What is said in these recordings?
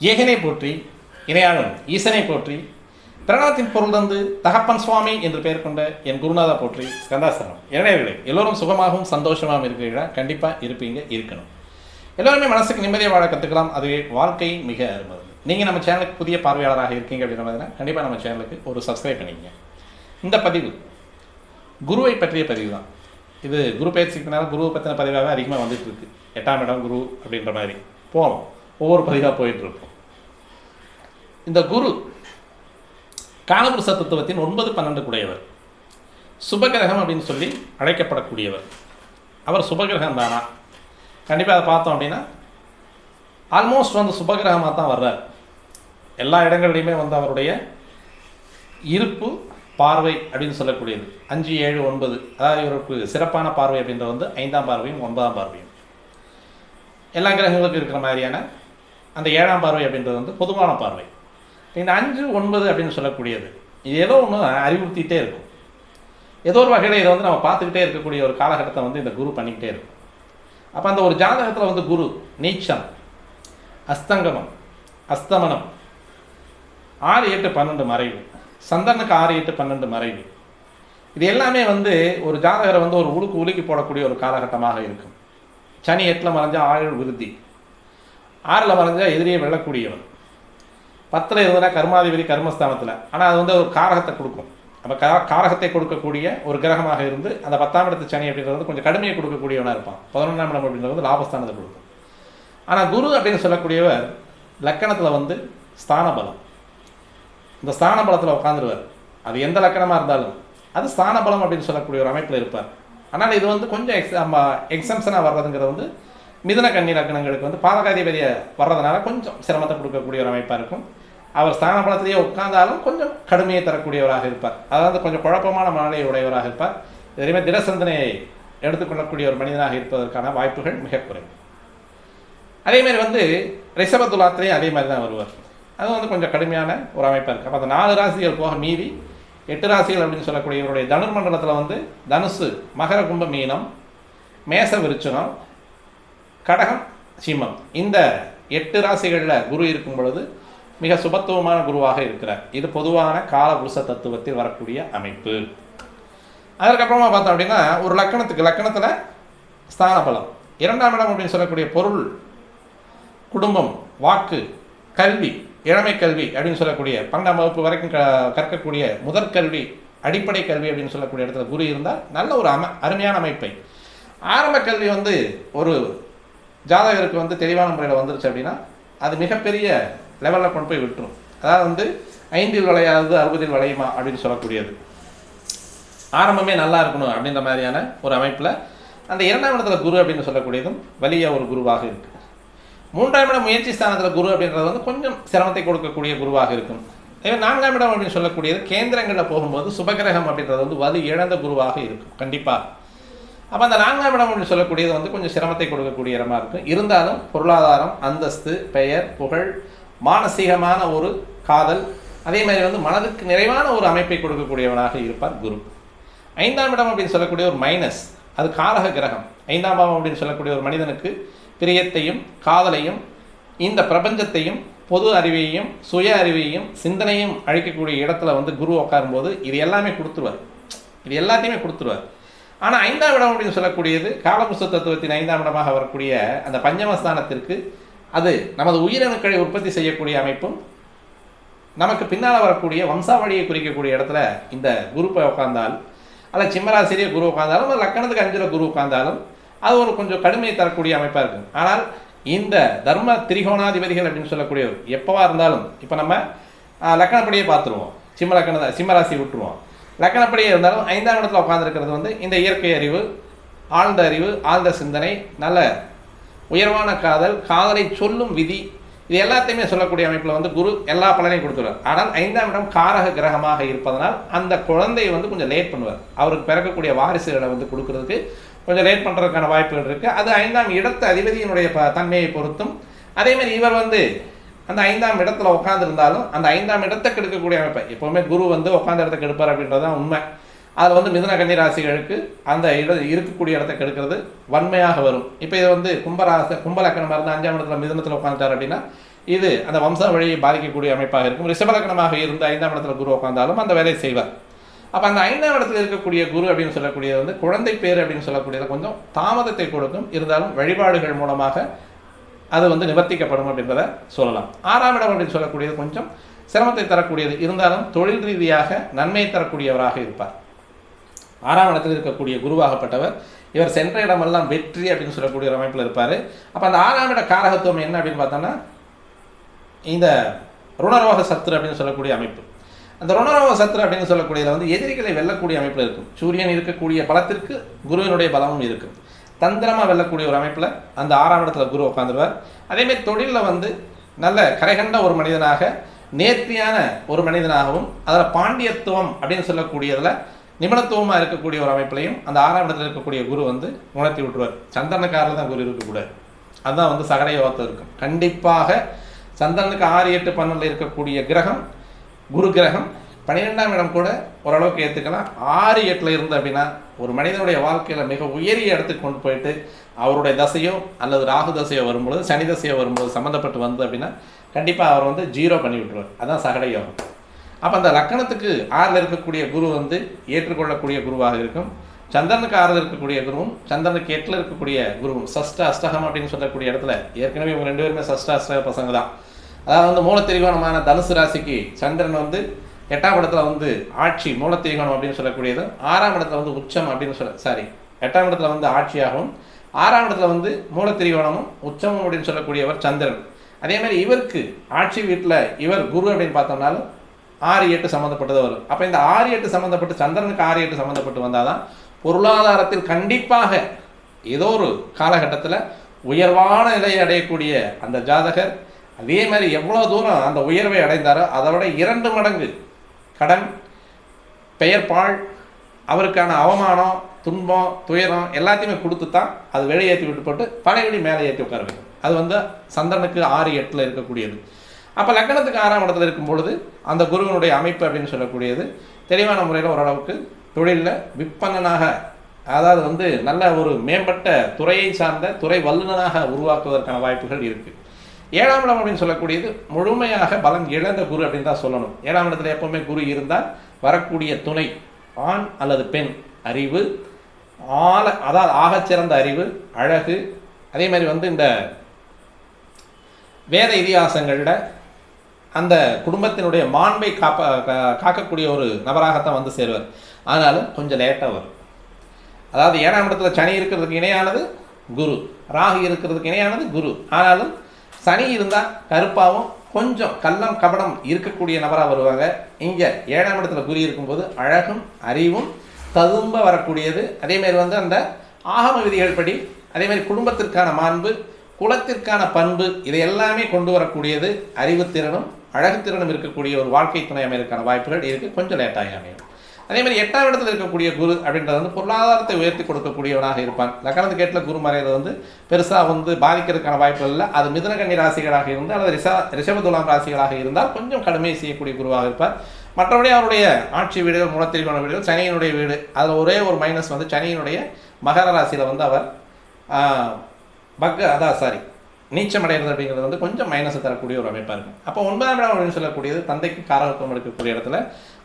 ஏகனை போற்றி இணையாளும் ஈசனை போற்றி பிரணவத்தின் பொருள் தந்து தகப்பன் சுவாமி என்று பெயர் கொண்ட என் குருநாதா போற்றி ஸ்கந்தாசனம் இளைஞர்களே எல்லோரும் சுகமாகவும் சந்தோஷமாகவும் இருக்கிறீர்களா? கண்டிப்பாக இருப்பீங்க இருக்கணும். எல்லோருமே மனசுக்கு நிம்மதியாக வாழ கற்றுக்கலாம் அதுவே வாழ்க்கை மிக அருமது. நீங்கள் நம்ம சேனலுக்கு புதிய பார்வையாளராக இருக்கீங்க அப்படின்ற கண்டிப்பாக நம்ம சேனலுக்கு ஒரு சப்ஸ்கிரைப் பண்ணிக்கங்க. இந்த பதிவு குருவை பற்றிய பதிவு தான். இது குரு பயிற்சிக்குனால குருவை பற்றின பதிவாகவே அதிகமாக வந்துட்டு இருக்கு. எட்டாம் இடம் குரு அப்படின்ற மாதிரி. போகலாம் ஒவ்வொரு பதிவாக போயிட்டு இருப்போம் இந்த குரு காலபுருஷ தத்துவத்தின் ஒன்பது பன்னெண்டு கூடையவர் சுபகிரகம் அப்படின்னு சொல்லி அழைக்கப்படக்கூடியவர். அவர் சுபகிரகம் தானா? கண்டிப்பாக அதை பார்த்தோம் அப்படின்னா ஆல்மோஸ்ட் வந்து சுபகிரகமாக தான் வர்றார். எல்லா இடங்கள்லையுமே வந்து அவருடைய இருப்பு பார்வை அப்படின்னு சொல்லக்கூடியது. அஞ்சு ஏழு ஒன்பது. அதாவது இவருக்கு சிறப்பான பார்வை அப்படின்றது வந்து ஐந்தாம் பார்வையும் ஒன்பதாம் பார்வையும். எல்லா கிரகங்களுக்கும் இருக்கிற மாதிரியான அந்த ஏழாம் பார்வை அப்படின்றது வந்து பொதுவான பார்வை. இந்த அஞ்சு ஒன்பது அப்படின்னு சொல்லக்கூடியது. இது ஏதோ ஒன்று அறிவுறுத்திட்டே இருக்கும். ஏதோ ஒரு வகையில் இதை வந்து நம்ம பார்த்துக்கிட்டே இருக்கக்கூடிய ஒரு காலகட்டத்தை வந்து இந்த குரு பண்ணிக்கிட்டே இருக்கும். அப்போ அந்த ஒரு ஜாதகத்தில் வந்து குரு நீச்சம் அஸ்தங்கமம் அஸ்தமனம் ஆறு எட்டு பன்னெண்டு மறைவு சந்தனுக்கு ஆறு எட்டு பன்னெண்டு மறைவு. இது எல்லாமே வந்து ஒரு ஜாதகரை வந்து ஒரு உழுக்கு உலுக்கி போடக்கூடிய ஒரு காலகட்டமாக இருக்கும். சனி எட்டில் மறைஞ்சால் ஆயுள் விருத்தி. ஆறில் மறைஞ்சா எதிரியை வெல்லக்கூடியவன். பத்தில் இருந்ததுன்னா கர்மாதிபதி கர்மஸ்தானத்தில். ஆனால் அது வந்து ஒரு காரகத்தை கொடுக்கும். அப்போ கா காரகத்தை கொடுக்கக்கூடிய ஒரு கிரகமாக இருந்து அந்த பத்தாம் இடத்து சனி அப்படின்றது வந்து கொஞ்சம் கடுமையை கொடுக்கக்கூடியவனாக இருப்பான். பதினொன்றாம் இடம் அப்படின்றது வந்து லாபஸ்தானத்தை கொடுக்கும். ஆனால் குரு அப்படின்னு சொல்லக்கூடியவர் லக்கணத்தில் வந்து ஸ்தான பலம் இந்த ஸ்தான பலத்தில் உட்காந்துருவார் அது எந்த லக்கணமாக இருந்தாலும். அது ஸ்தான பலம் அப்படின்னு சொல்லக்கூடிய ஒரு அமைப்பில் இருப்பார். ஆனால் இது வந்து கொஞ்சம் எக்ஸ் நம்ம எக்ஸம்ஷனாக வர்றதுங்கிறது வந்து மிதுன கன்னி லக்கணங்களுக்கு வந்து பாதகாதிபதியை வர்றதுனால கொஞ்சம் சிரமத்தை கொடுக்கக்கூடிய ஒரு அமைப்பாக இருக்கும். அவர் ஸ்தான பலத்திலேயே உட்கார்ந்தாலும் கொஞ்சம் கடுமையை தரக்கூடியவராக இருப்பார். அதாவது கொஞ்சம் குழப்பமான மனநிலை உடையவராக இருப்பார். எதுவுமே திடசந்தனையை எடுத்துக்கொள்ளக்கூடிய ஒரு மனிதனாக இருப்பதற்கான வாய்ப்புகள் மிக குறைவு. அதேமாதிரி வந்து வந்து ரிஷபத்துலாத்திலையும் அதே மாதிரி தான் வருவார். அது வந்து கொஞ்சம் கடுமையான ஒரு அமைப்பாக இருக்குது அப்போ அந்த நாலு ராசிகள் போக மீதி எட்டு ராசிகள் அப்படின்னு சொல்லக்கூடிய இவருடைய தனுர்மண்டலத்தில் வந்து தனுசு மகர கும்ப மீனம் மேச விருச்சனம் கடகம் சிம்மம் இந்த எட்டு ராசிகளில் குரு இருக்கும் பொழுது மிக சுபத்துவமான குருவாக இருக்கிறார். இது பொதுவான காலபுருஷ தத்துவத்தில் வரக்கூடிய அமைப்பு. அதற்கப்புறமா பார்த்தோம் அப்படின்னா ஒரு லக்கணத்துக்கு லக்கணத்தில் ஸ்தான பலம் இரண்டாம் இடம் அப்படின்னு சொல்லக்கூடிய பொருள் குடும்பம் வாக்கு கல்வி இளமை கல்வி அப்படின்னு சொல்லக்கூடிய பன்னெண்டாம் வகுப்பு வரைக்கும் க கற்கக்கூடிய முதற்கல்வி அடிப்படை கல்வி அப்படின்னு சொல்லக்கூடிய இடத்துல குரு இருந்தால் நல்ல ஒரு அம அருமையான அமைப்பை. ஆரம்ப கல்வி வந்து ஒரு ஜாதகருக்கு வந்து தெளிவான முறையில் வந்துருச்சு அப்படின்னா அது மிகப்பெரிய லெவலில் கொண்டு போய் விட்டுரும். அதாவது வந்து ஐந்தில் விளையாது அறுபதில் விளையுமா அப்படின்னு சொல்லக்கூடியது. ஆரம்பமே நல்லா இருக்கணும் அப்படின்ற மாதிரியான ஒரு அமைப்பில் அந்த இரண்டாம் இடத்துல குரு அப்படின்னு சொல்லக்கூடியதும் வலிய ஒரு குருவாக இருக்குது மூன்றாம் இடம் முயற்சி ஸ்தானத்தில் குரு அப்படின்றது வந்து கொஞ்சம் சிரமத்தை கொடுக்கக்கூடிய குருவாக இருக்கும். இதே நான்காம் இடம் அப்படின்னு சொல்லக்கூடியது கேந்திரங்களில் போகும்போது சுபகிரகம் அப்படின்றது வந்து வலு இழந்த குருவாக இருக்கும். கண்டிப்பாக அப்போ அந்த நான்காம் இடம் அப்படின்னு சொல்லக்கூடியது வந்து கொஞ்சம் சிரமத்தை கொடுக்கக்கூடிய இடமா இருக்கும் இருந்தாலும் பொருளாதாரம் அந்தஸ்து பெயர் புகழ் மானசீகமான ஒரு காதல் அதே மாதிரி வந்து மனதுக்கு நிறைவான ஒரு அமைப்பை கொடுக்கக்கூடியவனாக இருப்பார் குரு. ஐந்தாம் இடம் அப்படின்னு சொல்லக்கூடிய ஒரு மைனஸ் அது காரக கிரகம். ஐந்தாம் பாவம் அப்படின்னு சொல்லக்கூடிய ஒரு மனிதனுக்கு பிரியத்தையும் காதலையும் இந்த பிரபஞ்சத்தையும் பொது அறிவையும் சுய அறிவையும் சிந்தனையும் அழிக்கக்கூடிய இடத்துல வந்து குரு உட்காரும்போது இது எல்லாமே கொடுத்துருவார். இது எல்லாத்தையுமே கொடுத்துருவார். ஆனால் ஐந்தாம் இடம் அப்படின்னு சொல்லக்கூடியது காலபுருஷ தத்துவத்தின் ஐந்தாம் இடமாக வரக்கூடிய அந்த பஞ்சமஸ்தானத்திற்கு அது நமது உயிரணுக்களை உற்பத்தி செய்யக்கூடிய அமைப்பும் நமக்கு பின்னால் வரக்கூடிய வம்சாவளியை குறிக்கக்கூடிய இடத்துல இந்த குருப்பை போய் உட்கார்ந்தால் அல்ல சிம்மராசிரியை குரு உட்கார்ந்தாலும் அல்ல லக்கணத்துக்கு அஞ்சில் குரு உட்கார்ந்தாலும் அது ஒரு கொஞ்சம் கடுமையை தரக்கூடிய அமைப்பாக இருக்கும். ஆனால் இந்த தர்ம திரிகோணாதிபதிகள் அப்படின்னு சொல்லக்கூடியவர் எப்போவா இருந்தாலும் இப்போ நம்ம லக்கணப்படியே பார்த்துருவோம். சிம்ம லக்கண சிம்மராசி விட்டுருவோம். லக்கணப்படியே இருந்தாலும் ஐந்தாம் இடத்துல உட்காந்துருக்கிறது வந்து இந்த இயற்கை அறிவு ஆழ்ந்த அறிவு ஆழ்ந்த சிந்தனை நல்ல உயர்வான காதல் காதலை சொல்லும் விதி இது எல்லாத்தையுமே சொல்லக்கூடிய அமைப்பில் வந்து குரு எல்லா பலனையும் கொடுத்துருவார். ஆனால் ஐந்தாம் இடம் காரக கிரகமாக இருப்பதனால் அந்த குழந்தையை வந்து கொஞ்சம் லேட் பண்ணுவார். அவருக்கு பிறக்கக்கூடிய வாரிசுகளை வந்து கொடுக்கறதுக்கு கொஞ்சம் லேட் பண்ணுறதுக்கான வாய்ப்புகள் இருக்குது அது ஐந்தாம் இடத்து அதிபதியினுடைய ப தன்மையை பொறுத்தும். அதேமாதிரி இவர் வந்து அந்த ஐந்தாம் இடத்துல உட்காந்துருந்தாலும் அந்த ஐந்தாம் இடத்தை கெடுக்கக்கூடிய அமைப்பை. எப்போவுமே குரு வந்து உட்காந்த இடத்த கெடுப்பார் அப்படின்றது தான் உண்மை. அதில் வந்து மிதுன கன்னி ராசிகளுக்கு அந்த இட இருக்கக்கூடிய இடத்த கெடுக்கிறது வன்மையாக வரும். இப்போ இது வந்து கும்பராசை கும்பலக்கணமாக இருந்து அஞ்சாம் இடத்துல மிதனத்தில் உட்காந்துட்டார் அப்படின்னா இது அந்த வம்சாவழியை பாதிக்கக்கூடிய அமைப்பாக இருக்கும். ரிஷபலக்கணமாக இருந்து ஐந்தாம் இடத்துல குரு உட்காந்தாலும் அந்த வேலையை செய்வார். அப்போ அந்த ஐந்தாம் இடத்துல இருக்கக்கூடிய குரு அப்படின்னு சொல்லக்கூடியது வந்து குழந்தை பேர் அப்படின்னு சொல்லக்கூடியது கொஞ்சம் தாமதத்தை கொடுக்கும். இருந்தாலும் வழிபாடுகள் மூலமாக அது வந்து நிவர்த்திக்கப்படும் அப்படின்றத சொல்லலாம். ஆறாம் இடம் அப்படின்னு சொல்லக்கூடியது கொஞ்சம் சிரமத்தை தரக்கூடியது இருந்தாலும் தொழில் ரீதியாக நன்மையை தரக்கூடியவராக இருப்பார். ஆறாம் இடத்தில் இருக்கக்கூடிய குருவாகப்பட்டவர் இவர் சென்ற இடமெல்லாம் வெற்றி அப்படின்னு சொல்லக்கூடிய ஒரு அமைப்பில் இருப்பார். அப்போ அந்த ஆறாம் இட காரகத்துவம் என்ன அப்படின்னு பார்த்தோம்னா இந்த ருணரோக சத்துரு அப்படின்னு சொல்லக்கூடிய அமைப்பு. அந்த ருணரோக சத்துரு அப்படின்னு சொல்லக்கூடியதில் வந்து எதிரிகளை வெல்லக்கூடிய அமைப்பில் இருக்கும். சூரியன் இருக்கக்கூடிய பலத்திற்கு குருவினுடைய பலமும் இருக்கும். தந்திரமாக வெல்லக்கூடிய ஒரு அமைப்பில் அந்த ஆறாம் இடத்துல குரு உட்காந்துருவார் அதேமாரி தொழிலில் வந்து நல்ல கரைகண்ட ஒரு மனிதனாக நேர்த்தியான ஒரு மனிதனாகவும் அதில் பாண்டியத்துவம் அப்படின்னு சொல்லக்கூடியதில் நிபுணத்துவமாக இருக்கக்கூடிய ஒரு அமைப்பிலையும் அந்த ஆறாம் இடத்துல இருக்கக்கூடிய குரு வந்து உணர்த்தி விட்டுருவார். சந்திரனுக்காரில் தான் குரு இருக்கக்கூடாது. அதுதான் வந்து சகட யோகத்தில் இருக்கும். கண்டிப்பாக சந்திரனுக்கு ஆறு எட்டு பன்னெண்டில் இருக்கக்கூடிய கிரகம் குரு கிரகம் பன்னிரெண்டாம் இடம் கூட ஓரளவுக்கு ஏற்றுக்கலாம் ஆறு எட்டில் இருந்து அப்படின்னா ஒரு மனிதனுடைய வாழ்க்கையில் மிக உயரிய இடத்துக்கு கொண்டு போயிட்டு அவருடைய தசையோ அல்லது ராகு தசையோ வரும்பொழுது சனி தசையோ வரும்போது சம்மந்தப்பட்டு வந்து அப்படின்னா கண்டிப்பாக அவர் வந்து ஜீரோ பண்ணி விட்டுருவார். அதான் சகட யோகம் அப்போ அந்த லக்கணத்துக்கு ஆறில் இருக்கக்கூடிய குரு வந்து ஏற்றுக்கொள்ளக்கூடிய குருவாக இருக்கும். சந்திரனுக்கு ஆறில் இருக்கக்கூடிய குருவும் சந்திரனுக்கு எட்டில் இருக்கக்கூடிய குருவும் சஷ்ட அஷ்டகம் அப்படின்னு சொல்லக்கூடிய இடத்துல ஏற்கனவே இவங்க ரெண்டு பேருமே சஷ்ட அஷ்டக பசங்க தான். அதாவது வந்து மூலத்திரிகோணமான தனுசு ராசிக்கு சந்திரன் வந்து எட்டாம் இடத்துல வந்து ஆட்சி மூலத்திரிகோணம் அப்படின்னு சொல்லக்கூடியது. ஆறாம் இடத்துல வந்து உச்சம் அப்படின்னு சொல்ல சாரி எட்டாம் இடத்துல வந்து ஆட்சியாகவும் ஆறாம் இடத்துல வந்து மூலத்திரிகோணமும் உச்சமும் அப்படின்னு சொல்லக்கூடியவர் சந்திரன். அதே மாதிரி இவருக்கு ஆட்சி வீட்டில் இவர் குரு அப்படின்னு பார்த்தோம்னாலும் ஆறு எட்டு சம்மந்தப்பட்டது வரும் அப்போ இந்த ஆறு எட்டு சம்மந்தப்பட்டு சந்திரனுக்கு ஆறு எட்டு சம்மந்தப்பட்டு வந்தால் தான் பொருளாதாரத்தில் கண்டிப்பாக ஏதோ ஒரு காலகட்டத்தில் உயர்வான நிலையை அடையக்கூடிய அந்த ஜாதகர் அதே மாதிரி எவ்வளோ தூரம் அந்த உயர்வை அடைந்தாரோ அதை விட இரண்டு மடங்கு கடன் பெயர்பால் அவருக்கான அவமானம் துன்பம் துயரம் எல்லாத்தையுமே கொடுத்து தான் அது வெளியேற்றி விட்டு போட்டு பழையபடி மேலே ஏற்றி உட்கார வைக்கும். அது வந்து சந்திரனுக்கு ஆறு எட்டில் இருக்கக்கூடியது. அப்போ லக்னத்துக்கு ஆறாம் இடத்துல இருக்கும் பொழுது அந்த குருவினுடைய அமைப்பு அப்படின்னு சொல்லக்கூடியது. தெளிவான முறையில் ஓரளவுக்கு தொழிலில் விற்பனனாக அதாவது வந்து நல்ல ஒரு மேம்பட்ட துறையை சார்ந்த துறை வல்லுநனாக உருவாக்குவதற்கான வாய்ப்புகள் இருக்குது ஏழாம் இடம் அப்படின்னு சொல்லக்கூடியது முழுமையாக பலம் இழந்த குரு அப்படின்னு தான் சொல்லணும். ஏழாம் இடத்துல எப்பவுமே குரு இருந்தால் வரக்கூடிய துணை ஆண் அல்லது பெண் அறிவு ஆழ அதாவது ஆகச்சிறந்த அறிவு அழகு அதே மாதிரி வந்து இந்த வேத இதிகாசங்களில் அந்த குடும்பத்தினுடைய மாண்பை காப்ப கா- காக்கக்கூடிய ஒரு நபராகத்தான் வந்து சேருவார். ஆனாலும் கொஞ்சம் லேட்டாக வரும். அதாவது ஏழாம் இடத்துல சனி இருக்கிறதுக்கு இணையானது குரு ராகு இருக்கிறதுக்கு இணையானது குரு. ஆனாலும் சனி இருந்தால் கருப்பாகவும் கொஞ்சம் கள்ளம் கபடம் இருக்கக்கூடிய நபராக வருவாங்க. இங்கே ஏழாம் இடத்துல குரு இருக்கும்போது அழகும் அறிவும் ததும்ப வரக்கூடியது. அதேமாரி வந்து அந்த ஆகம விதிகள் படி அதேமாதிரி குடும்பத்திற்கான மாண்பு குலத்திற்கான பண்பு இதை எல்லாமே கொண்டு வரக்கூடியது அறிவுத்திறனும் அழகுத்திறனும் இருக்கக்கூடிய ஒரு வாழ்க்கை துணை அமைக்கான வாய்ப்புகள் இருக்குது கொஞ்சம் லேட்டாகி அமையும். அதே மாதிரி எட்டாம் இடத்துல இருக்கக்கூடிய குரு அப்படின்றது வந்து பொருளாதாரத்தை உயர்த்தி கொடுக்கக்கூடியவனாக இருப்பான். லக்கணத்து கேட்டில் குரு மறையிறது வந்து பெருசாக வந்து பாதிக்கிறதுக்கான வாய்ப்புகள் இல்லை. அது மிதனகண்ணி ராசிகளாக இருந்து அல்லது ரிஷா ரிஷபதுலாம் ராசிகளாக இருந்தால் கொஞ்சம் கடுமையை செய்யக்கூடிய குருவாக இருப்பார். மற்றபடி அவருடைய ஆட்சி வீடுகள் முளத்திரிகோண வீடுகள் சனியினுடைய வீடு அதில் ஒரே ஒரு மைனஸ் வந்து சனியினுடைய மகர ராசியில் வந்து அவர் பக்க அதான் சாரி நீச்சம் அடைகிறது அப்படிங்கிறது வந்து கொஞ்சம் மைனஸை தரக்கூடிய ஒரு அமைப்பாக இருக்கும். அப்போ ஒன்பதாம் இடம் அப்படின்னு சொல்லக்கூடியது தந்தைக்கு காரகத்துவம் எடுக்கக்கூடிய இடத்துல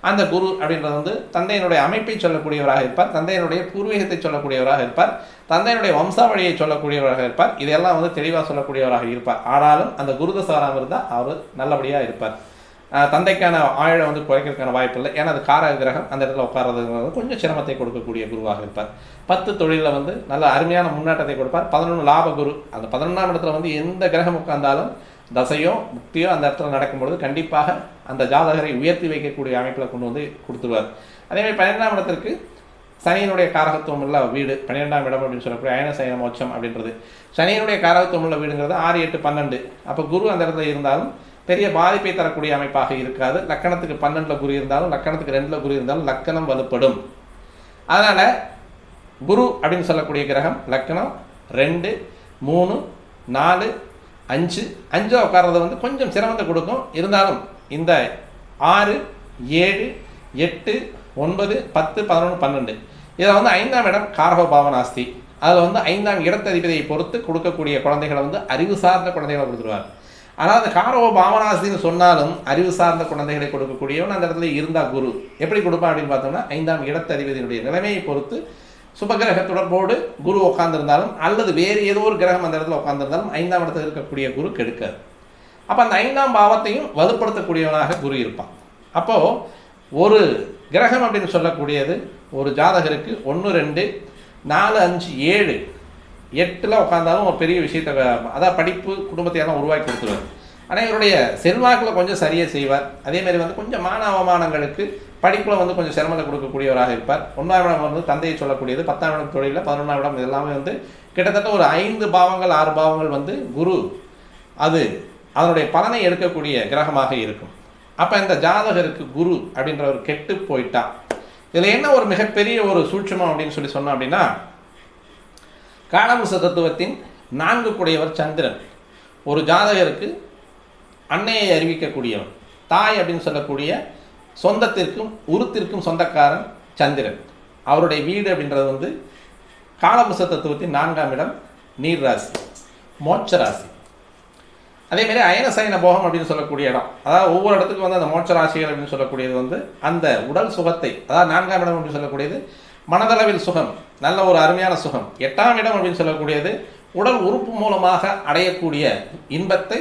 அந்த குரு அப்படின்றது வந்து தந்தையினுடைய அமைப்பை சொல்லக்கூடியவராக இருப்பார் தந்தையினுடைய பூர்வீகத்தை சொல்லக்கூடியவராக இருப்பார் தந்தையினுடைய வம்சாவழியை சொல்லக்கூடியவராக இருப்பார் இதெல்லாம் வந்து தெளிவாக சொல்லக்கூடியவராக இருப்பார். ஆனாலும் அந்த குருதசை வராமல் இருந்தால் அவர் நல்லபடியாக இருப்பார். தந்தைக்கான ஆயுளை வந்து குறைக்கிறதுக்கான வாய்ப்பு இல்லை. ஏன்னா அது காரக கிரகம் அந்த இடத்துல உட்காரதுங்கிறது கொஞ்சம் சிரமத்தை கொடுக்கக்கூடிய குருவாக இருப்பார். பத்து தொழிலில் வந்து நல்ல அருமையான முன்னேற்றத்தை கொடுப்பார். பதினொன்று லாப குரு அந்த பதினொன்றாம் இடத்துல வந்து எந்த கிரகம் உட்கார்ந்தாலும் தசையோ முக்தியோ அந்த இடத்துல நடக்கும்பொழுது கண்டிப்பாக அந்த ஜாதகரை உயர்த்தி வைக்கக்கூடிய அமைப்பில் கொண்டு வந்து கொடுத்துருவார். அதேமாதிரி பன்னிரெண்டாம் இடத்திற்கு சனியினுடைய காரகத்துவம் உள்ள வீடு. பன்னிரெண்டாம் இடம் அப்படின்னு சொல்லக்கூடிய அயன சயன மோட்சம் அப்படின்றது. சனியினுடைய காரகத்துவம் உள்ள வீடுங்கிறது ஆறு எட்டு பன்னெண்டு. அப்போ குரு அந்த இடத்துல இருந்தாலும் பெரிய பாதிப்பை தரக்கூடிய அமைப்பாக இருக்காது. லக்கணத்துக்கு பன்னெண்டில் குரு இருந்தாலும் லக்கணத்துக்கு ரெண்டில் குரு இருந்தாலும் லக்கணம் வலுப்படும். அதனால் குரு அப்படின்னு சொல்லக்கூடிய கிரகம் லக்கணம் ரெண்டு மூணு நாலு அஞ்சு. அஞ்சு உட்கார்றது வந்து கொஞ்சம் சிரமத்தை கொடுக்கும். இருந்தாலும் இந்த ஆறு ஏழு எட்டு ஒன்பது பத்து பதினொன்று பன்னெண்டு. இதில் வந்து ஐந்தாம் இடம் காரக பாவனாஸ்தி அதில் வந்து ஐந்தாம் இடத்ததிபதியை பொறுத்து கொடுக்கக்கூடிய குழந்தைகளை வந்து அறிவு சார்ந்த குழந்தைகளை கொடுத்துருவார். அதாவது காரோ பாவனாசின்னு சொன்னாலும் அறிவு சார்ந்த குழந்தைகளை கொடுக்கக்கூடியவன் அந்த இடத்துல இருந்தால் குரு. எப்படி கொடுப்பான் அப்படின்னு பார்த்தோம்னா ஐந்தாம் இடத்ததிபதியினுடைய நிலைமையை பொறுத்து சுபகிரக தொடர்போடு குரு உட்காந்துருந்தாலும் அல்லது வேறு ஏதோ ஒரு கிரகம் அந்த இடத்துல உட்காந்துருந்தாலும் ஐந்தாம் இடத்துல இருக்கக்கூடிய குரு கெடுக்காது. அப்போ அந்த ஐந்தாம் பாவத்தையும் வலுப்படுத்தக்கூடியவனாக குரு இருப்பான். அப்போது ஒரு கிரகம் அப்படின்னு சொல்லக்கூடியது ஒரு ஜாதகருக்கு ஒன்று ரெண்டு நாலு அஞ்சு ஏழு எட்டில் உட்காந்தாலும் ஒரு பெரிய விஷயத்தை அதாவது அதான் படிப்பு குடும்பத்தை எல்லாம் உருவாக்கி கொடுத்துருவார். ஆனால் இவருடைய செல்வாக்கில் கொஞ்சம் சரியாக செய்வார். அதே மாதிரி வந்து கொஞ்சம் மான அவமானங்களுக்கு படிப்பில் வந்து கொஞ்சம் சிரமத்தை கொடுக்கக்கூடியவராக இருப்பார். ஒன்றாம் இடம் வந்து தந்தையை சொல்லக்கூடியது பத்தாம் இடம் தொழிலில் பதினொன்றாம் இடம் இதெல்லாமே வந்து கிட்டத்தட்ட ஒரு ஐந்து பாவங்கள் ஆறு பாவங்கள் வந்து குரு அது அதனுடைய பலனை எடுக்கக்கூடிய கிரகமாக இருக்கும். அப்போ இந்த ஜாதகருக்கு குரு அப்படின்றவர் கெட்டு போயிட்டான் இதில் என்ன ஒரு மிகப்பெரிய ஒரு சூட்சமம் அப்படின்னு சொல்லி சொன்னோம் அப்படின்னா காலமுச தத்துவத்தின் நான்கு குடையவர் சந்திரன். ஒரு ஜாதகருக்கு அன்னையை அறிவிக்கக்கூடியவன் தாய் அப்படின்னு சொல்லக்கூடிய சொந்தத்திற்கும் உருத்திற்கும் சொந்தக்காரன் சந்திரன். அவருடைய வீடு அப்படின்றது வந்து காலமுச தத்துவத்தின் நான்காம் இடம் நீர் ராசி மோட்ச ராசி. அதே மாதிரி அயனசயன போகம் அப்படின்னு சொல்லக்கூடிய இடம். அதாவது ஒவ்வொரு இடத்துக்கும் வந்து அந்த மோட்ச ராசிகள் அப்படின்னு சொல்லக்கூடியது வந்து அந்த உடல் சுகத்தை அதாவது நான்காம் இடம் அப்படின்னு சொல்லக்கூடியது மனதளவில் சுகம் நல்ல ஒரு அருமையான சுகம். எட்டாம் இடம் அப்படின்னு சொல்லக்கூடியது உடல் உறுப்பு மூலமாக அடையக்கூடிய இன்பத்தை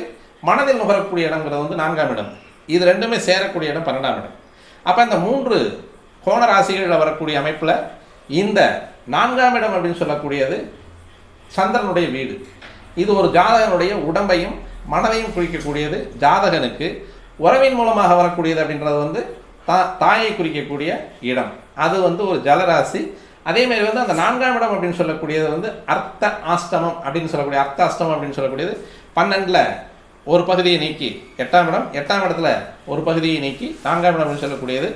மனதில் நுகரக்கூடிய இடங்கிறது வந்து நான்காம் இடம். இது ரெண்டுமே சேரக்கூடிய இடம் பன்னெண்டாம் இடம். அப்போ இந்த மூன்று கோண ராசிகளில் வரக்கூடிய அமைப்பில் இந்த நான்காம் இடம் அப்படின்னு சொல்லக்கூடியது சந்திரனுடைய வீடு. இது ஒரு ஜாதகனுடைய உடம்பையும் மனதையும் குறிக்கக்கூடியது ஜாதகனுக்கு உறவின் மூலமாக வரக்கூடியது அப்படின்றது வந்து தா தாயை குறிக்கக்கூடிய இடம். அது வந்து ஒரு ஜலராசி அதே மாதிரி வந்து அந்த நான்காம் இடம் அப்படின்னு சொல்லக்கூடியது வந்து அர்த்த ஆஸ்தமம் அப்படின்னு சொல்லக்கூடிய அர்த்த அஷ்டமம் அப்படின்னு சொல்லக்கூடியது பன்னெண்டில் ஒரு பகுதியை நீக்கி எட்டாம் இடம் எட்டாம் இடத்துல ஒரு பகுதியை நீக்கி நான்காம் இடம் அப்படின்னு சொல்லக்கூடியது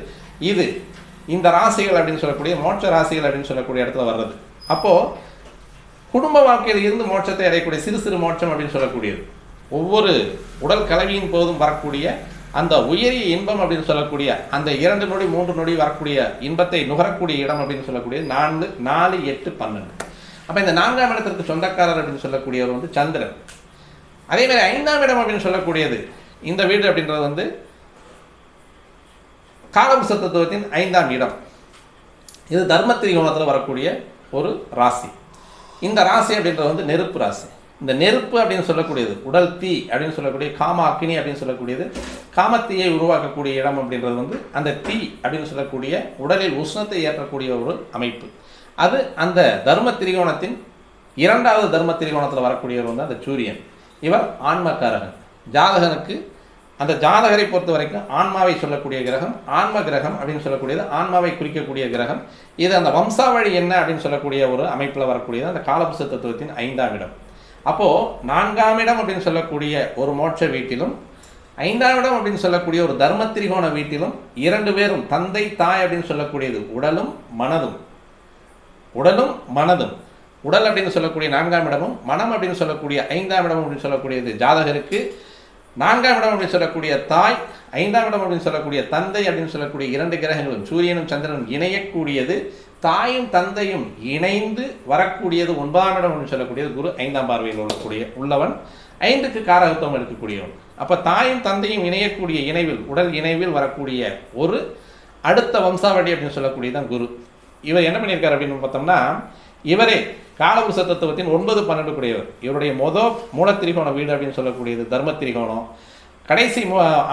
இது. இந்த ராசிகள் அப்படின்னு சொல்லக்கூடிய மோட்ச ராசிகள் அப்படின்னு சொல்லக்கூடிய இடத்துல வர்றது. அப்போது குடும்ப வாழ்க்கையில் இருந்து மோட்சத்தை அடையக்கூடிய சிறு சிறு மோட்சம் அப்படின்னு சொல்லக்கூடியது. ஒவ்வொரு உடல் கலவியின் போதும் வரக்கூடிய அந்த உயரிய இன்பம் அப்படின்னு சொல்லக்கூடிய அந்த இரண்டு நொடி மூன்று நொடி வரக்கூடிய இன்பத்தை நுகரக்கூடிய இடம் அப்படின்னு சொல்லக்கூடிய நான்கு நாலு எட்டு பன்னெண்டு. அப்போ இந்த நான்காம் இடத்திற்கு சொந்தக்காரர் அப்படின்னு சொல்லக்கூடியவர் வந்து சந்திரன். அதே மாதிரி ஐந்தாம் இடம் அப்படின்னு சொல்லக்கூடியது இந்த வீடு அப்படின்றது வந்து காலபுச தத்துவத்தின் ஐந்தாம் இடம். இது தர்ம திரிகோணத்தில் வரக்கூடிய ஒரு ராசி. இந்த ராசி அப்படின்றது வந்து நெருப்பு ராசி. இந்த நெருப்பு அப்படின்னு சொல்லக்கூடியது உடல் தீ அப்படின்னு சொல்லக்கூடிய காம அக்னி அப்படின்னு சொல்லக்கூடியது காமத்தீயை உருவாக்கக்கூடிய இடம் அப்படின்றது வந்து அந்த தீ அப்படின்னு சொல்லக்கூடிய உடலில் உஷ்ணத்தை ஏற்றக்கூடிய ஒரு அமைப்பு. அது அந்த தர்ம திரிகோணத்தின் இரண்டாவது தர்ம திரிகோணத்தில் வரக்கூடியவர் வந்து அந்த சூரியன். இவர் ஆன்மக்காரகன். ஜாதகனுக்கு அந்த ஜாதகரை பொறுத்த வரைக்கும் ஆன்மாவை சொல்லக்கூடிய கிரகம் ஆன்ம கிரகம் அப்படின்னு சொல்லக்கூடியது ஆன்மாவை குறிக்கக்கூடிய கிரகம். இது அந்த வம்சாவழி என்ன அப்படின்னு சொல்லக்கூடிய ஒரு அமைப்பில் வரக்கூடியது அந்த காலபுச தத்துவத்தின் ஐந்தாம் இடம். அப்போது நான்காம் இடம் அப்படின்னு சொல்லக்கூடிய ஒரு மோட்ச வீட்டிலும் ஐந்தாம் இடம் அப்படின்னு சொல்லக்கூடிய ஒரு தர்ம திரிகோண வீட்டிலும் இரண்டு பேரும் தந்தை தாய் அப்படின்னு சொல்லக்கூடியது உடலும் மனதும். உடலும் மனதும். உடல் அப்படின்னு சொல்லக்கூடிய நான்காம் இடமும் மனம் அப்படின்னு சொல்லக்கூடிய ஐந்தாம் இடம் அப்படின்னு சொல்லக்கூடியது ஜாதகருக்கு. நான்காம் இடம் அப்படின்னு சொல்லக்கூடிய தாய் ஐந்தாம் இடம் அப்படின்னு சொல்லக்கூடிய தந்தை அப்படின்னு சொல்லக்கூடிய இரண்டு கிரகங்களும் சூரியனும் சந்திரனும் இணையக்கூடியது தாயும் தந்தையும் இணைந்து வரக்கூடியது ஒன்பதாம் இடம் என்று சொல்லக்கூடியது குரு ஐந்தாம் பார்வையில் உள்ளக்கூடிய உள்ளவன் ஐந்துக்கு காரகத்துவம் எடுக்கக்கூடியவன். அப்போ தாயும் தந்தையும் இணையக்கூடிய இணைவில் உடல் இணைவில் வரக்கூடிய ஒரு அடுத்த வம்சாவடி அப்படின்னு சொல்லக்கூடியதான் குரு. இவர் என்ன பண்ணியிருக்கார் அப்படின்னு பார்த்தோம்னா இவரே காலபுருஷ தத்துவத்தின் ஒன்பது பன்னெண்டு கூடியவர் இவருடைய மொத மூலத்திரிகோண வீடு அப்படின்னு சொல்லக்கூடியது தர்ம திரிகோணம் கடைசி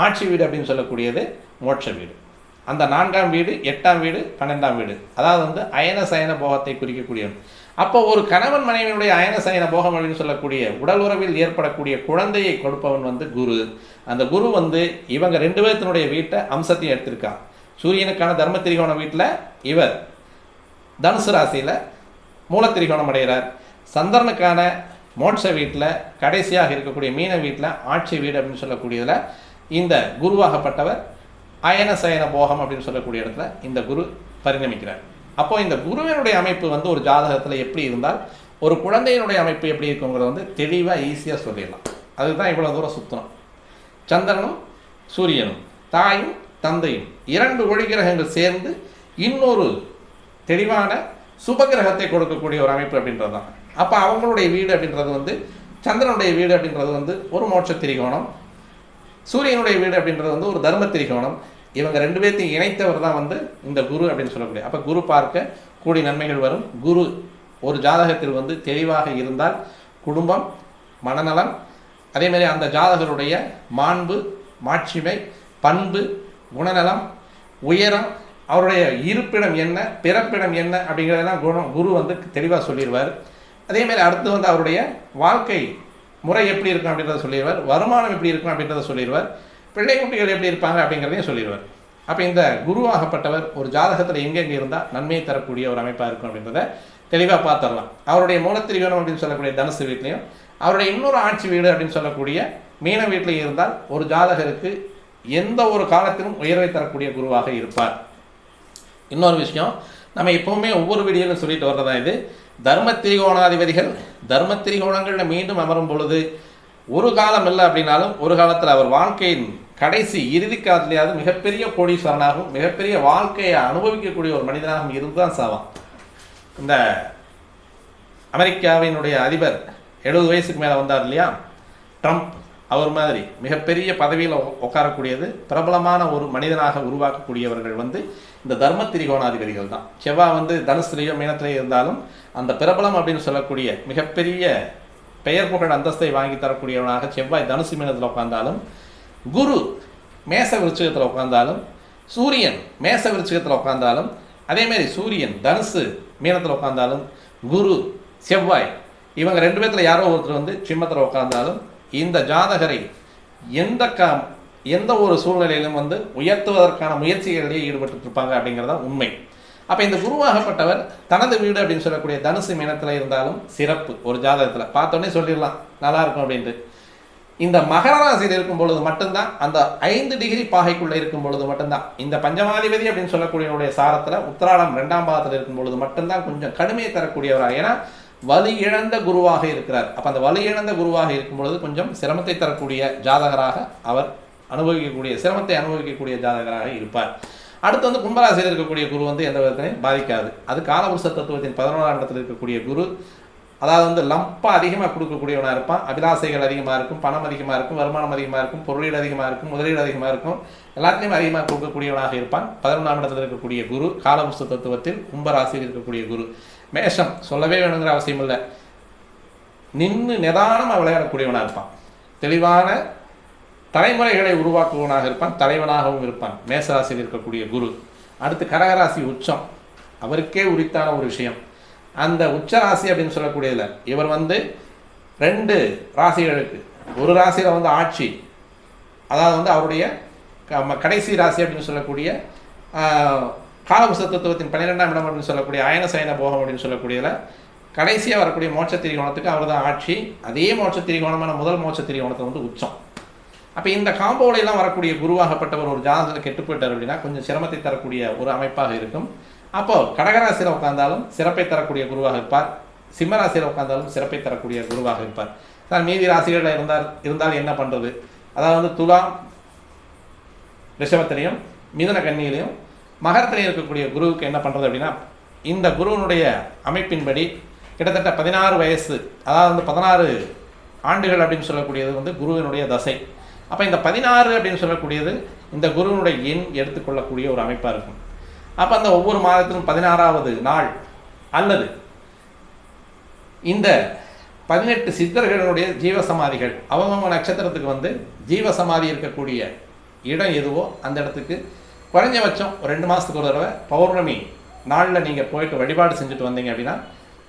ஆட்சி வீடு அப்படின்னு சொல்லக்கூடியது மோட்ச வீடு. அந்த நான்காம் வீடு எட்டாம் வீடு பன்னெண்டாம் வீடு. அதாவது வந்து அயன சயன போகத்தை குறிக்கக்கூடியவன் அப்போ ஒரு கணவன் மனைவியினுடைய அயன சயன போகம் அப்படின்னு சொல்லக்கூடிய உடல் உறவில் ஏற்படக்கூடிய குழந்தையை கொடுப்பவன் வந்து குரு. அந்த குரு வந்து இவங்க ரெண்டு பேர்த்தினுடைய வீட்டை அம்சத்தையும் எடுத்திருக்கான் சூரியனுக்கான தர்ம திரிகோண வீட்டில் இவர் தனுசு ராசியில் மூலத்திரிகோணம் அடைகிறார். சந்திரனுக்கான மோட்ச வீட்டில் கடைசியாக இருக்கக்கூடிய மீன வீட்டில் ஆட்சி வீடு அப்படின்னு சொல்லக்கூடியதில் இந்த குருவாகப்பட்டவர் அயன சயன போகம் அப்படின்னு சொல்லக்கூடிய இடத்துல இந்த குரு பரிணமிக்கிறார். அப்போ இந்த குருவினுடைய அமைப்பு வந்து ஒரு ஜாதகத்தில் எப்படி இருந்தால் ஒரு குழந்தையினுடைய அமைப்பு எப்படி இருக்குங்கிறத வந்து தெளிவாக ஈஸியாக சொல்லிடலாம். அதுதான் இவ்வளோ தூரம் சுத்தம். சந்திரனும் சூரியனும் தாயும் தந்தையும் இரண்டு ஒளிகிரகங்கள் சேர்ந்து இன்னொரு தெளிவான சுபகிரகத்தை கொடுக்கக்கூடிய ஒரு அமைப்பு அப்படின்றது தான் அப்போ அவங்களுடைய வீடு அப்படின்றது வந்து சந்திரனுடைய வீடு அப்படின்றது வந்து ஒரு மோட்ச திரிகோணம் சூரியனுடைய வீடு அப்படின்றது வந்து ஒரு தர்ம திரிகோணம். இவங்க ரெண்டு பேர்த்தையும் இணைத்தவர் தான் வந்து இந்த குரு அப்படின்னு சொல்லக்கூடிய. அப்போ குரு பார்க்க கூடி நன்மைகள் வரும். குரு ஒரு ஜாதகத்தில் வந்து தெளிவாக இருந்தால் குடும்பம் மனநலம் அதேமாதிரி அந்த ஜாதகருடைய மாண்பு மாட்சிமை பண்பு குணநலம் உயரம் அவருடைய இருப்பிடம் என்ன பிறப்பிடம் என்ன அப்படிங்கிறதெல்லாம் குணம் குரு வந்து தெளிவாக சொல்லிடுவார். அதேமாதிரி அடுத்து வந்து அவருடைய வாழ்க்கை முறை எப்படி இருக்கும் அப்படின்றத சொல்லிடுவார். வருமானம் எப்படி இருக்கும் அப்படின்றத சொல்லிடுவார். பிள்ளை குட்டிகள் எப்படி இருப்பாங்க அப்படிங்கிறதையும் சொல்லிடுவார். அப்போ இந்த குருவாகப்பட்டவர் ஒரு ஜாதகத்தில் எங்கெங்கே இருந்தால் நன்மையை தரக்கூடிய ஒரு அமைப்பாக இருக்கும் அப்படின்றத தெளிவாக பார்த்துடலாம். அவருடைய மூலத்திரிகோணம் அப்படின்னு சொல்லக்கூடிய தனுசு வீட்லையும் அவருடைய இன்னொரு ஆட்சி வீடு அப்படின்னு சொல்லக்கூடிய மீன வீட்டிலையும் இருந்தால் ஒரு ஜாதகருக்கு எந்த ஒரு காலத்திலும் உயர்வை தரக்கூடிய குருவாக இருப்பார். இன்னொரு விஷயம் நம்ம எப்பவுமே ஒவ்வொரு வீடியோவிலும் சொல்லிட்டு வர்றதா இது. தர்ம திரிகோணாதிபதிகள் தர்ம திரிகோணங்களில் மீண்டும் அமரும் பொழுது ஒரு காலம் இல்லை அப்படின்னாலும் ஒரு காலத்தில் அவர் வாழ்க்கையின் கடைசி இறுதி காலத்திலேயாவது மிகப்பெரிய கோடீஸ்வரனாகவும் மிகப்பெரிய வாழ்க்கையை அனுபவிக்கக்கூடிய ஒரு மனிதனாகவும் இருந்து தான் சாவான். இந்த அமெரிக்காவினுடைய அதிபர் எழுபது வயசுக்கு மேலே வந்தார் இல்லையா? ட்ரம்ப் அவர் மாதிரி மிகப்பெரிய பதவியில் உட்காரக்கூடியது பிரபலமான ஒரு மனிதனாக உருவாக்கக்கூடியவர்கள் வந்து இந்த தர்ம திரிகோணாதிபதிகள் தான். செவ்வாய் வந்து தனுசுலேயோ மீனத்திலேயோ இருந்தாலும் அந்த பிரபலம் அப்படின்னு சொல்லக்கூடிய மிகப்பெரிய பெயர் புகழ் அந்தஸ்தை வாங்கி தரக்கூடியவனாக செவ்வாய் தனுசு மீனத்தில் உட்காந்தாலும் குரு மேச விருச்சகத்தில் உட்காந்தாலும் சூரியன் மேச விருச்சகத்தில் உட்காந்தாலும் அதேமாரி சூரியன் தனுசு மீனத்தில் உட்காந்தாலும் குரு செவ்வாய் இவங்க ரெண்டு பேர்த்தில் யாரோ ஒருத்தர் வந்து சிம்மத்தில் உட்காந்தாலும் இந்த ஜாதகரை எந்த கா எந்த ஒரு சூழ்நிலையிலும் வந்து உயர்த்துவதற்கான முயற்சிகளிலேயே ஈடுபட்டு இருப்பாங்க அப்படிங்கிறதா உண்மை. அப்போ இந்த குருவாகப்பட்டவர் தனது வீடு அப்படின்னு சொல்லக்கூடிய தனுசு மீனத்தில் இருந்தாலும் சிறப்பு ஒரு ஜாதகத்தில். பார்த்தோன்னே சொல்லிடலாம் நல்லா இருக்கும் அப்படின்ட்டு. இந்த மகர ராசியில் இருக்கும் பொழுது மட்டும்தான் அந்த ஐந்து டிகிரி பாகைக்குள்ளே இருக்கும் பொழுது மட்டும்தான். இந்த பஞ்சமாதிபதி அப்படின்னு சொல்லக்கூடியவருடைய சாரத்தில் உத்திராடம் ரெண்டாம் பாகத்தில் இருக்கும் பொழுது மட்டும்தான் கொஞ்சம் கடுமையை தரக்கூடியவராக ஏன்னா வலி இழந்த குருவாக இருக்கிறார். அப்போ அந்த வலி இழந்த குருவாக இருக்கும் பொழுது கொஞ்சம் சிரமத்தை தரக்கூடிய ஜாதகராக அவர் அனுபவிக்கக்கூடிய சிரமத்தை அனுபவிக்கக்கூடிய ஜாதகராக இருப்பார். அடுத்து வந்து கும்பராசியில் இருக்கக்கூடிய குரு வந்து எந்த விதத்திலையும் பாதிக்காது. அது காலபுருஷ தத்துவத்தின் பதினோராம் இடத்தில் இருக்கக்கூடிய குரு. அதாவது வந்து லம்பா அதிகமாக கொடுக்கக்கூடியவனாக இருப்பான். அபிலாசைகள் அதிகமாக இருக்கும் பணம் அதிகமாக இருக்கும் வருமானம் அதிகமாக இருக்கும் பொருளீடு அதிகமாக இருக்கும் முதலீடு அதிகமாக இருக்கும். எல்லாத்தையும் அதிகமாக கொடுக்கக்கூடியவனாக இருப்பான். பதினொன்றாம் இடத்தில் இருக்கக்கூடிய குரு காலபுருஷ தத்துவத்தில் கும்பராசியில் இருக்கக்கூடிய குரு. மேஷம் சொல்லவே வேணுங்கிற அவசியம் இல்லை. நின்று நிதானமாக விளையாடக்கூடியவனாக இருப்பான். தெளிவான தலைமுறைகளை உருவாக்குவனாக இருப்பான் தலைவனாகவும் இருப்பான். மேசராசியில் இருக்கக்கூடிய குரு. அடுத்து கரகராசி உச்சம். அவருக்கே உரித்தான ஒரு விஷயம். அந்த உச்ச ராசி அப்படின்னு சொல்லக்கூடியதில் இவர் வந்து ரெண்டு ராசிகளுக்கு. ஒரு ராசியில் வந்து ஆட்சி. அதாவது வந்து அவருடைய க- ம- கடைசி ராசி அப்படின்னு சொல்லக்கூடிய காலபுச தத்துவத்தின் பன்னிரெண்டாம் இடம் அப்படின்னு சொல்லக்கூடிய அயன சயன போகம் அப்படின்னு சொல்லக்கூடியதில் கடைசியாக வரக்கூடிய மோட்ச திரிகோணத்துக்கு அவர் தான் ஆட்சி. அதே மோட்ச திரிகோணமான முதல் மோட்ச திரிகோணத்தை வந்து உச்சம். அப்போ இந்த காம்போலையெல்லாம் வரக்கூடிய குருவாகப்பட்டவர் ஒரு ஜாதகத்தில் கெட்டு போயிட்டார் அப்படின்னா கொஞ்சம் சிரமத்தை தரக்கூடிய ஒரு அமைப்பாக இருக்கும். அப்போ கடகராசியில் உட்காந்தாலும் சிறப்பை தரக்கூடிய குருவாக இருப்பார். சிம்மராசியில் உட்காந்தாலும் சிறப்பை தரக்கூடிய குருவாக இருப்பார். சார் மீதி ராசிகளில் இருந்தால் இருந்தால் என்ன பண்ணுறது அதாவது வந்து துலாம் ரிஷபத்திலையும் மிதுன கன்னியிலையும் மகரத்திலையும் இருக்கக்கூடிய குருவுக்கு என்ன பண்ணுறது அப்படின்னா இந்த குருவினுடைய அமைப்பின்படி கிட்டத்தட்ட பதினாறு வயசு அதாவது வந்து பதினாறு ஆண்டுகள் அப்படின்னு சொல்லக்கூடியது வந்து குருவினுடைய தசை. அப்போ இந்த பதினாறு அப்படின்னு சொல்லக்கூடியது இந்த குருவினுடைய எண் எடுத்துக்கொள்ளக்கூடிய ஒரு அமைப்பாக இருக்கும். அப்போ அந்த ஒவ்வொரு மாதத்திலும் பதினாறாவது நாள் அல்லது இந்த பதினெட்டு சித்தர்களுடைய ஜீவசமாதிகள் அவங்கவுங்க நட்சத்திரத்துக்கு வந்து ஜீவசமாதி இருக்கக்கூடிய இடம் எதுவோ அந்த இடத்துக்கு குறைஞ்சபட்சம் ஒரு ரெண்டு மாதத்துக்கு ஒரு தடவை பௌர்ணமி நாளில் நீங்கள் போயிட்டு வழிபாடு செஞ்சுட்டு வந்தீங்க அப்படின்னா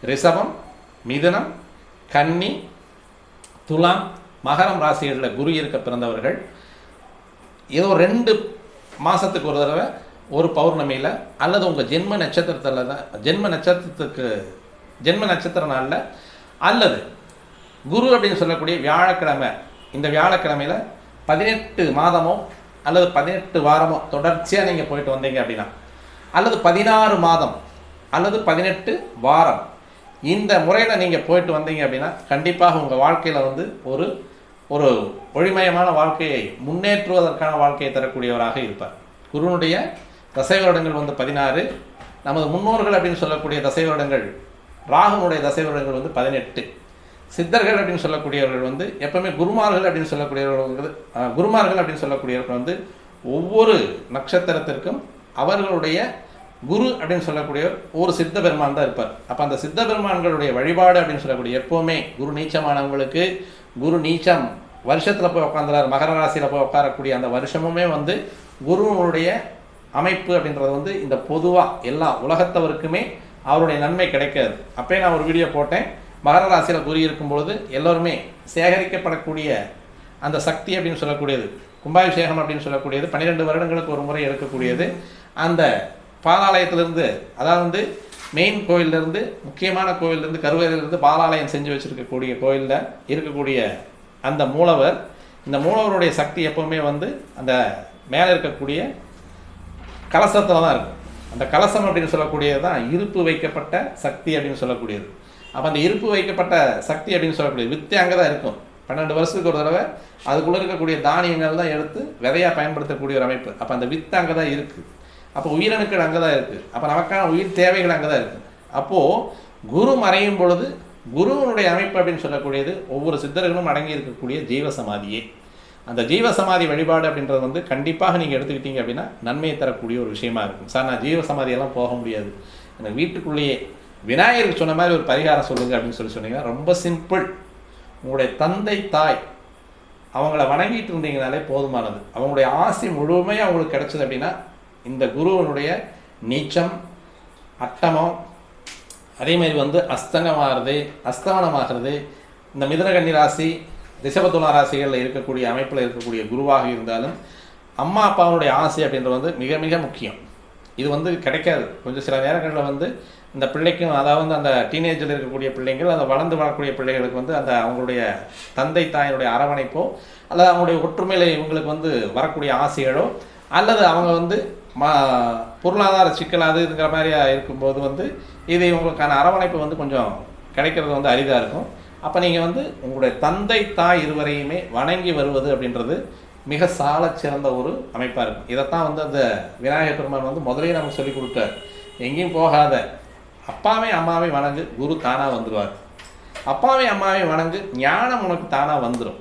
ரிஷபம் மிதுனம் கன்னி துலாம் மகரம் ராசிகளில் குரு இருக்க பிறந்தவர்கள் ஏதோ ரெண்டு மாதத்துக்கு ஒரு தடவை ஒரு பௌர்ணமியில் அல்லது உங்கள் ஜென்ம நட்சத்திரத்தில் தான் ஜென்ம நட்சத்திரத்துக்கு ஜென்ம நட்சத்திர நாளில் அல்லது குரு அப்படின்னு சொல்லக்கூடிய வியாழக்கிழமை இந்த வியாழக்கிழமையில் பதினெட்டு மாதமோ அல்லது பதினெட்டு வாரமோ தொடர்ச்சியாக நீங்கள் போயிட்டு வந்தீங்க அப்படின்னா அல்லது பதினாறு மாதம் அல்லது பதினெட்டு வாரம் இந்த முறையில் நீங்கள் போயிட்டு வந்தீங்க அப்படின்னா கண்டிப்பாக உங்கள் வாழ்க்கையில் வந்து ஒரு ஒரு ஒளிமயமான வாழ்க்கையை முன்னேற்றுவதற்கான வாழ்க்கையை தரக்கூடியவராக இருப்பார். குருனுடைய தசை வருடங்கள் வந்து பதினாறு நமது முன்னோர்கள் அப்படின்னு சொல்லக்கூடிய தசை வருடங்கள் ராகுனுடைய தசை வருடங்கள் வந்து பதினெட்டு. சித்தர்கள் அப்படின்னு சொல்லக்கூடியவர்கள் வந்து எப்பவுமே குருமார்கள் அப்படின்னு சொல்லக்கூடியவர்கள் வந்து குருமார்கள் அப்படின்னு சொல்லக்கூடியவர்கள் வந்து ஒவ்வொரு நட்சத்திரத்திற்கும் அவர்களுடைய குரு அப்படின்னு சொல்லக்கூடிய ஒரு சித்த பெருமான் தான் இருப்பார். அப்போ அந்த சித்த பெருமான்களுடைய வழிபாடு அப்படின்னு சொல்லக்கூடிய எப்போவுமே குரு நீச்சமானவங்களுக்கு குரு நீச்சம் வருஷத்தில் போய் உட்காந்துறாரு மகர ராசியில் போய் உட்காரக்கூடிய அந்த வருஷமுமே வந்து குருவனுடைய அமைப்பு அப்படின்றது வந்து இந்த பொதுவாக எல்லா உலகத்தவருக்குமே அவருடைய நன்மை கிடைக்காது. அப்போயே நான் ஒரு வீடியோ போட்டேன். மகர ராசியில் குரு இருக்கும் பொழுது எல்லோருமே சேகரிக்கப்படக்கூடிய அந்த சக்தி அப்படின்னு சொல்லக்கூடியது கும்பாபிஷேகம் அப்படின்னு சொல்லக்கூடியது பன்னிரெண்டு வருடங்களுக்கு ஒரு முறை எடுக்கக்கூடியது. அந்த பாலாலயத்திலிருந்து அதாவது வந்து மெயின் கோயிலிருந்து முக்கியமான கோயிலிருந்து கருவறையிலிருந்து பாலாலயம் செஞ்சு வச்சுருக்கக்கூடிய கோயிலில் இருக்கக்கூடிய அந்த மூலவர் இந்த மூலவருடைய சக்தி எப்போவுமே வந்து அந்த மேலே இருக்கக்கூடிய கலசத்தில் தான் இருக்கும். அந்த கலசம் அப்படின்னு சொல்லக்கூடியது தான் இருப்பு வைக்கப்பட்ட சக்தி அப்படின்னு சொல்லக்கூடியது. அப்போ அந்த இருப்பு வைக்கப்பட்ட சக்தி அப்படின்னு சொல்லக்கூடியது வித்து அங்கே தான் இருக்கும். பன்னெண்டு வருஷத்துக்கு ஒரு தடவை அதுக்குள்ளே இருக்கக்கூடிய தானியங்கள் தான் எடுத்து விதையாக பயன்படுத்தக்கூடிய ஒரு அமைப்பு. அப்போ அந்த வித்து அங்கே தான் இருக்குது அப்போ உயிரணுக்கள் அங்கே தான் இருக்குது அப்போ நமக்கான உயிர் தேவைகள் அங்கே தான் இருக்குது அப்போது குரு மறையும் பொழுது குருவனுடைய அமைப்பு அப்படின்னு சொல்லக்கூடியது ஒவ்வொரு சித்தர்களும் அடங்கி இருக்கக்கூடிய ஜீவ சமாதியே அந்த ஜீவ சமாதி வழிபாடு அப்படின்றது வந்து கண்டிப்பாக நீங்கள் எடுத்துக்கிட்டீங்க அப்படின்னா நன்மையை தரக்கூடிய ஒரு விஷயமா இருக்கும். சார் நான் ஜீவ சமாதியெல்லாம் போக முடியாது. எனக்கு வீட்டுக்குள்ளேயே விநாயகருக்கு சொன்ன மாதிரி ஒரு பரிகாரம் சொல்லுங்கள் அப்படின்னு சொல்லி சொன்னீங்கன்னா ரொம்ப சிம்பிள் உங்களுடைய தந்தை தாய் அவங்கள வணங்கிட்டு இருந்தீங்கனாலே போதுமானது. அவங்களுடைய ஆசை முழுமையாக அவங்களுக்கு கிடச்சிது அப்படின்னா இந்த குருவனுடைய நீச்சம் அட்டமம் அதே மாதிரி வந்து அஸ்தங்கமாகிறது அஸ்தமனமாகிறது இந்த மிதுனகன்னி ராசி ரிஷபத்துலா ராசிகளில் இருக்கக்கூடிய அமைப்பில் இருக்கக்கூடிய குருவாக இருந்தாலும் அம்மா அப்பாவுடைய ஆசை அப்படின்றது வந்து மிக மிக முக்கியம். இது வந்து கிடைக்காது. கொஞ்சம் சில நேரங்களில் வந்து இந்த பிள்ளைக்கும் அதாவது அந்த டீனேஜில் இருக்கக்கூடிய பிள்ளைங்கள் அந்த வளர்ந்து வரக்கூடிய பிள்ளைகளுக்கு வந்து அந்த அவங்களுடைய தந்தை தாயினுடைய அரவணைப்போ அல்லது அவங்களுடைய ஒற்றுமையில் இவங்களுக்கு வந்து வரக்கூடிய ஆசைகளோ அல்லது அவங்க வந்து மா பொருளாதார சிக்கல் அது இதுங்கிற மாதிரி இருக்கும்போது வந்து இது இவங்களுக்கான அரவணைப்பு வந்து கொஞ்சம் கிடைக்கிறது வந்து அரிதாக இருக்கும். அப்போ நீங்கள் வந்து உங்களுடைய தந்தை தாய் இருவரையுமே வணங்கி வருவது அப்படின்றது மிக சால சிறந்த ஒரு அமைப்பாக இருக்கும். இதைத்தான் வந்து அந்த விநாயகர் பெருமான் வந்து முதலே நமக்கு சொல்லிக் கொடுத்தார். எங்கேயும் போகாத. அப்பாவே அம்மாவே வணங்கு குரு தானாக வந்துடுவார் அப்பாவே அம்மாவை வணங்கு ஞானம் உனக்கு தானாக வந்துடும்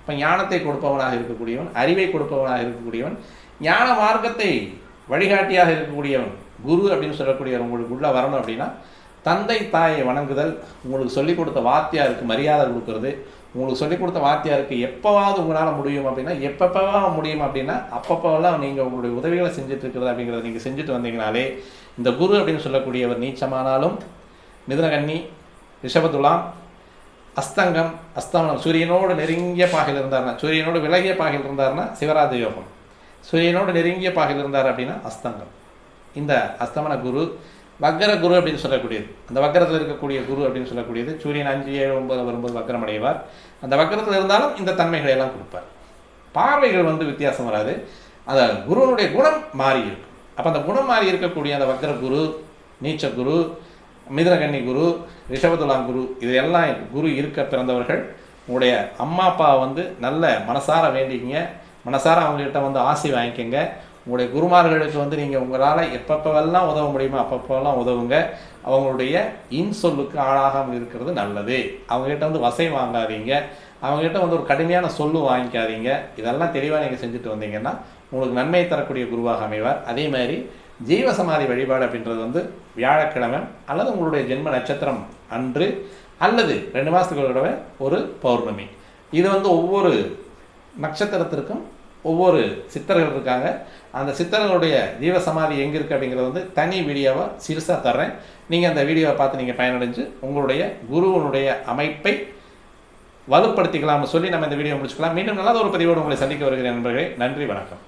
இப்போ ஞானத்தை கொடுப்பவனாக இருக்கக்கூடியவன் அறிவை கொடுப்பவனாக இருக்கக்கூடியவன் ஞான மார்க்கத்தை வழிகாட்டியாக இருக்கக்கூடியவன் குரு அப்படின்னு சொல்லக்கூடியவன் உங்களுக்கு உள்ளே வரணும் அப்படின்னா தந்தை தாயை வணங்குதல் உங்களுக்கு சொல்லிக் கொடுத்த வாத்தியாருக்கு மரியாதை கொடுக்கறது உங்களுக்கு சொல்லிக் கொடுத்த வாத்தியாருக்கு எப்போவாவது உங்களால் முடியும் அப்படின்னா எப்பப்போவா முடியும் அப்படின்னா அப்பப்போவெல்லாம் நீங்கள் உங்களுடைய உதவிகளை செஞ்சுட்டு இருக்கிறது அப்படிங்கிறத நீங்கள் செஞ்சுட்டு வந்தீங்கனாலே இந்த குரு அப்படின்னு சொல்லக்கூடியவர் நீச்சமானாலும் மிதுனகன்னி ரிஷபதுலாம் அஸ்தங்கம் அஸ்தமனம் சூரியனோடு நெருங்கிய பாகையில் இருந்தார்னா சூரியனோடு விலகிய பாகையில் இருந்தார்னா சிவராஜ யோகம். சூரியனோடு நெருங்கிய பாகையில் இருந்தார் அப்படின்னா அஸ்தங்கம். இந்த அஸ்தமன குரு வக்கர குரு அப்படின்னு சொல்லக்கூடியது. அந்த வக்கரத்தில் இருக்கக்கூடிய குரு அப்படின்னு சொல்லக்கூடியது. சூரியன் அஞ்சு ஏழு ஒன்பது வரும்போது வக்கரம் அடைவார் அந்த வக்கரத்தில் இருந்தாலும் இந்த தன்மைகளை எல்லாம் கொடுப்பார். பார்வைகள் வந்து வித்தியாசம் வராது. அந்த குருவனுடைய குணம் மாறி இருக்கும். அப்போ அந்த குணம் மாறி இருக்கக்கூடிய அந்த வக்கர குரு நீச்ச குரு மிதுனகன்னி குரு ரிஷபதுலாம் குரு இது எல்லாம் குரு இருக்க பிறந்தவர்கள் உங்களுடைய அம்மா அப்பா வந்து நல்ல மனசார வேண்டிங்க மனசார அவங்ககிட்ட வந்து ஆசை வாங்கிக்கோங்க. உங்களுடைய குருமார்களுக்கு வந்து நீங்கள் உங்களால் எப்பப்போவெல்லாம் உதவ முடியுமோ அப்பப்போவெல்லாம் உதவுங்க. அவங்களுடைய இன்சொல்லுக்கு ஆளாகாமல் இருக்கிறது நல்லது. அவங்ககிட்ட வந்து வசை வாங்காதீங்க. அவங்ககிட்ட வந்து ஒரு கடுமையான சொல்லு வாங்கிக்காதீங்க. இதெல்லாம் தெளிவாக நீங்கள் செஞ்சுட்டு வந்தீங்கன்னா உங்களுக்கு நன்மை தரக்கூடிய குருவாக அமைவார். அதே மாதிரி ஜீவசமாதி வழிபாடு அப்படின்றது வந்து வியாழக்கிழமை அல்லது உங்களுடைய ஜென்ம நட்சத்திரம் அன்று அல்லது ரெண்டு மாதத்துக்கு ஒரு தடவை ஒரு பௌர்ணமி. இது வந்து ஒவ்வொரு நட்சத்திரத்திற்கும் ஒவ்வொரு சித்தர்கள் இருக்காங்க. அந்த சித்தர்களுடைய ஜீவசமாதி எங்கே இருக்குது அப்படிங்கிறது வந்து தனி வீடியோவாக சிறுசாக தர்றேன். நீங்கள் அந்த வீடியோவை பார்த்து நீங்கள் பயனடைஞ்சு உங்களுடைய குருவனுடைய அமைப்பை வலுப்படுத்திக்கலாம்னு சொல்லி நம்ம இந்த வீடியோ முடிச்சுக்கலாம். மீண்டும் நல்ல ஒரு பதிவோடு உங்களை சந்திக்க வருகிறேன் நண்பர்களே. நன்றி வணக்கம்.